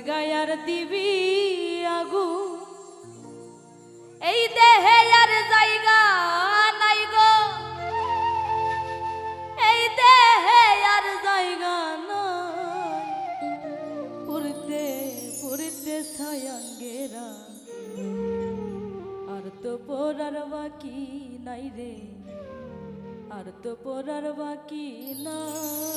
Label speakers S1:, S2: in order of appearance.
S1: জায়গায় আর দিবি আগু। এই দেহে আর জায়গা নাই গো। এই দেহে আর জায়গা নাই। পুরতে পুরতে ছায়াঙ্গেরা আর তো পড়ার বাকি নাই রে। আর তো পড়ার বাকি নাই।